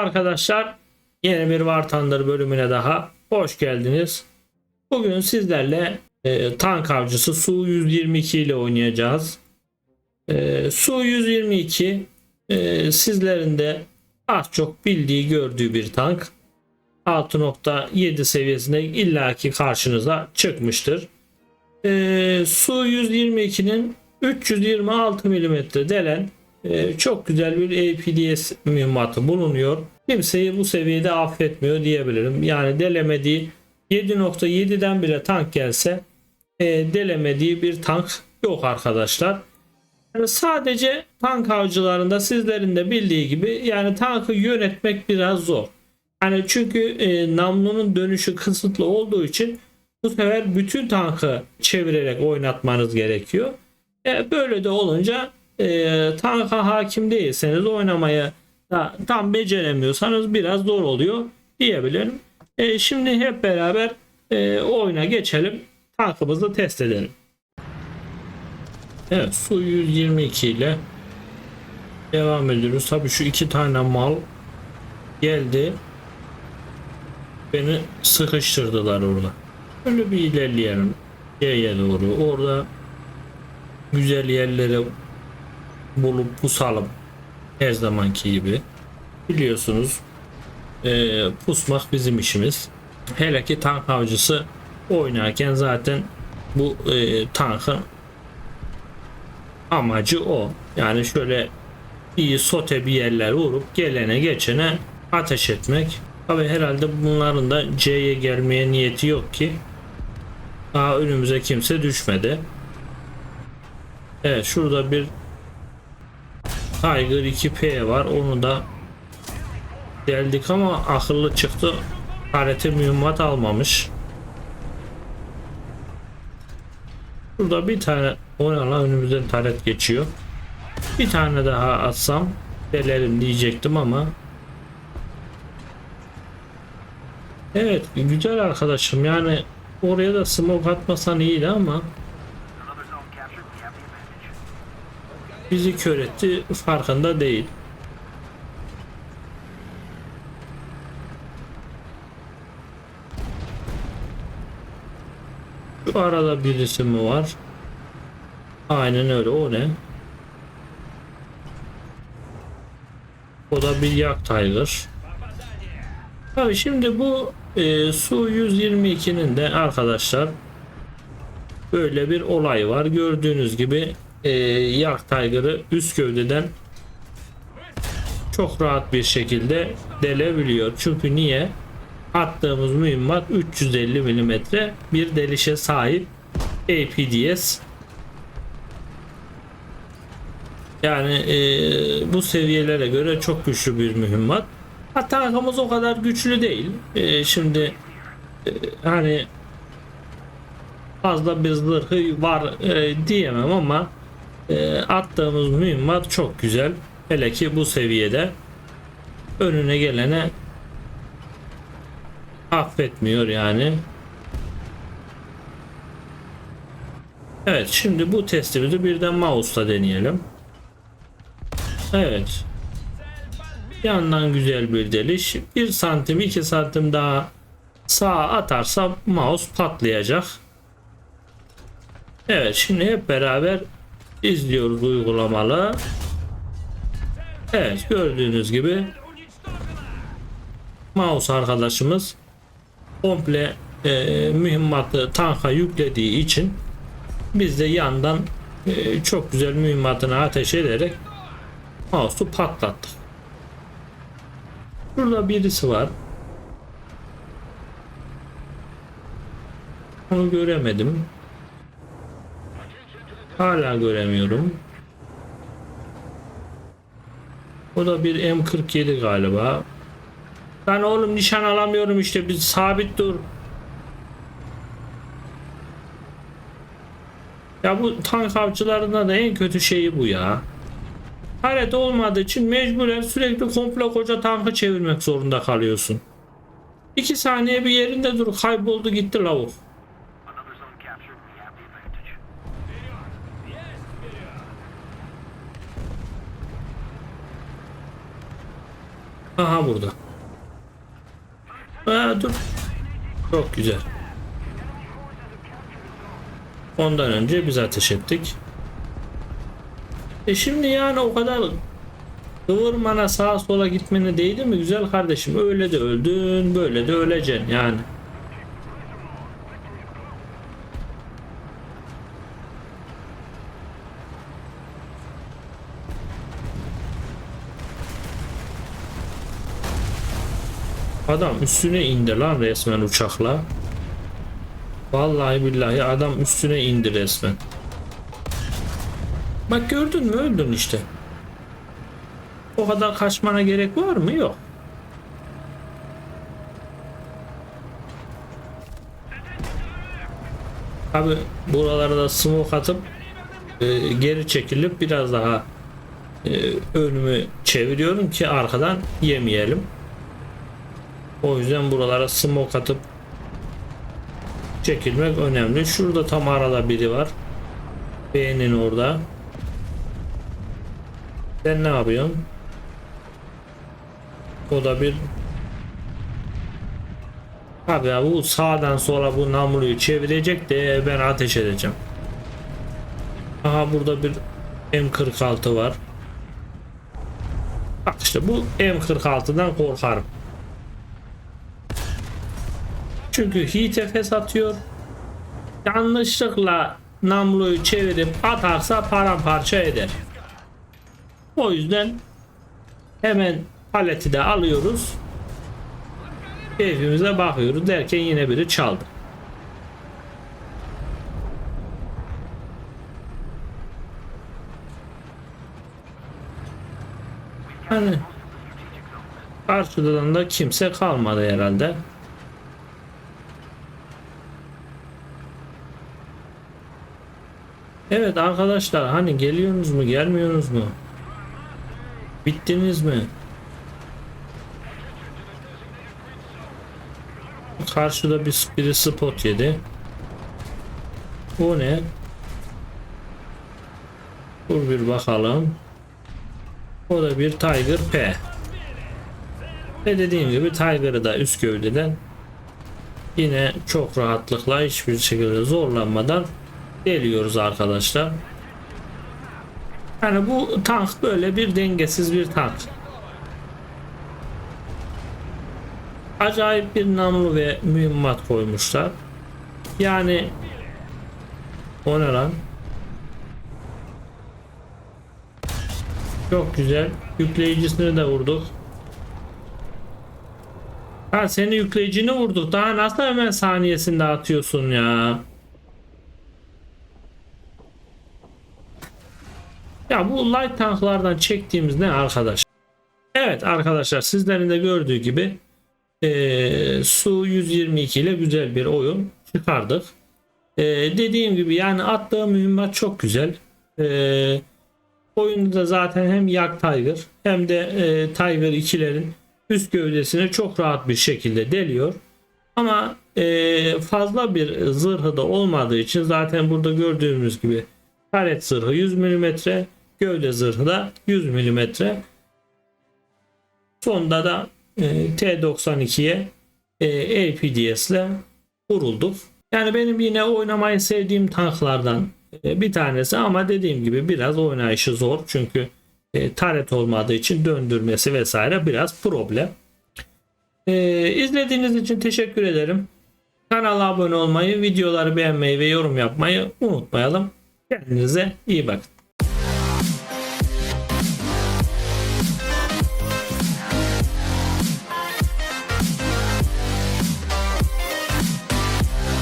arkadaşlar. Yeni bir War Thunder bölümüne daha hoş geldiniz. Bugün sizlerle e, tank avcısı Su-122 ile oynayacağız. E, Su-122 e, sizlerin de az çok bildiği gördüğü bir tank. 6.7 seviyesinde illaki karşınıza çıkmıştır. E, Su-122'nin 326 mm delen e, çok güzel bir APDS mühimmatı bulunuyor. Kimseyi bu seviyede affetmiyor diyebilirim. Yani delemediği 7.7'den bile tank gelse e, delemediği bir tank yok arkadaşlar. Yani sadece tank avcılarında sizlerin de bildiği gibi yani tankı yönetmek biraz zor. Yani çünkü e, namlunun dönüşü kısıtlı olduğu için bu sefer bütün tankı çevirerek oynatmanız gerekiyor. E, böyle de olunca e, tanka hakim değilseniz oynamaya da tam beceremiyorsanız biraz zor oluyor diyebilirim. E, şimdi hep beraber e, oyuna geçelim. Tankımızı test edelim. Evet su 122 ile devam ediyoruz. Tabi şu iki tane mal geldi. Beni sıkıştırdılar orada. Böyle bir ilerleyelim. C'ye doğru. Orada güzel yerlere bulup pusalım. Her zamanki gibi. Biliyorsunuz e, pusmak bizim işimiz. Hele ki tank avcısı oynarken zaten bu e, tankın amacı o. Yani şöyle iyi sote bir yerler vurup gelene geçene ateş etmek. Tabi herhalde bunların da C'ye gelmeye niyeti yok ki. Daha önümüze kimse düşmedi. Evet şurada bir Tiger 2P var. Onu da deldik ama akıllı çıktı. Karate mühimmat almamış. Burada bir tane oynala önümüzden taret geçiyor. Bir tane daha atsam delerim diyecektim ama Evet güzel arkadaşım yani oraya da smoke atmasan iyiydi ama bizi kör etti farkında değil. Şu arada birisi mi var? Aynen öyle o ne? O da bir yak Tiger. Tabii şimdi bu e, Su 122'nin de arkadaşlar böyle bir olay var. Gördüğünüz gibi e, Yak Tiger'ı üst gövdeden çok rahat bir şekilde delebiliyor. Çünkü niye? Attığımız mühimmat 350 mm bir delişe sahip APDS. Yani e, bu seviyelere göre çok güçlü bir mühimmat. Ha, tankımız o kadar güçlü değil. E, şimdi e, hani fazla bir zırhı var e, diyemem ama e, attığımız mühimmat çok güzel. Hele ki bu seviyede önüne gelene affetmiyor yani. Evet şimdi bu testimizi birden mouse'la deneyelim. Evet. Yandan güzel bir deliş. 1 santim 2 santim daha sağa atarsa mouse patlayacak. Evet şimdi hep beraber izliyoruz uygulamalı. Evet gördüğünüz gibi mouse arkadaşımız komple e, mühimmatı tanka yüklediği için biz de yandan e, çok güzel mühimmatını ateş ederek mouse'u patlattık. Burada birisi var. Onu göremedim. Hala göremiyorum. O da bir M47 galiba. Ben oğlum nişan alamıyorum işte bir sabit dur. Ya bu tank avcılarında da en kötü şeyi bu ya. Hareket olmadığı için mecburen sürekli komple koca tankı çevirmek zorunda kalıyorsun. İki saniye bir yerinde dur kayboldu gitti lavuk. Aha burada. Aa, dur. Çok güzel. Ondan önce biz ateş ettik. E şimdi yani o kadar kıvırmana sağa sola gitmene değdi mi güzel kardeşim? Öyle de öldün, böyle de öleceksin yani. Adam üstüne indi lan resmen uçakla. Vallahi billahi adam üstüne indi resmen. Bak gördün mü öldün işte. O kadar kaçmana gerek var mı? Yok. Abi buralarda smoke atıp e, geri çekilip biraz daha e, önümü çeviriyorum ki arkadan yemeyelim. O yüzden buralara smoke atıp çekilmek önemli. Şurada tam arada biri var. Beğenin orada. Sen ne yapıyorsun? O da bir Abi ya bu sağdan sola bu namluyu çevirecek de ben ateş edeceğim. Aha burada bir M46 var. Bak işte bu M46'dan korkarım. Çünkü HTFS atıyor. Yanlışlıkla namluyu çevirip atarsa paramparça eder. O yüzden hemen paleti de alıyoruz. Keyfimize bakıyoruz derken yine biri çaldı. Hani karşıdan da kimse kalmadı herhalde. Evet arkadaşlar hani geliyorsunuz mu gelmiyorsunuz mu? Bittiniz mi? Karşıda bir biri spot yedi. O ne? Dur bir bakalım. O da bir Tiger P. Ve dediğim gibi Tiger'ı da üst gövdeden yine çok rahatlıkla hiçbir şekilde zorlanmadan deliyoruz arkadaşlar. Yani bu tank böyle bir dengesiz bir tank. Acayip bir namlu ve mühimmat koymuşlar. Yani o ne lan? Çok güzel. Yükleyicisini de vurduk. Ha seni yükleyicini vurduk. Daha nasıl hemen saniyesinde atıyorsun ya? Ya bu light tanklardan çektiğimiz ne arkadaş? Evet arkadaşlar sizlerin de gördüğü gibi eee, Su 122 ile güzel bir oyun çıkardık. Eee, dediğim gibi yani attığı mühimmat çok güzel. Eee oyunda zaten hem Yak Tiger hem de eee, Tiger 2'lerin üst gövdesini çok rahat bir şekilde deliyor. Ama eee, fazla bir zırhı da olmadığı için zaten burada gördüğümüz gibi Karet zırhı 100 mm, gövde zırhı da 100 mm. Sonda da e, T92'ye e, APDS ile vurulduk. Yani benim yine oynamayı sevdiğim tanklardan e, bir tanesi ama dediğim gibi biraz oynayışı zor. Çünkü e, taret olmadığı için döndürmesi vesaire biraz problem. E, izlediğiniz için teşekkür ederim. Kanala abone olmayı, videoları beğenmeyi ve yorum yapmayı unutmayalım. Kendinize iyi bakın.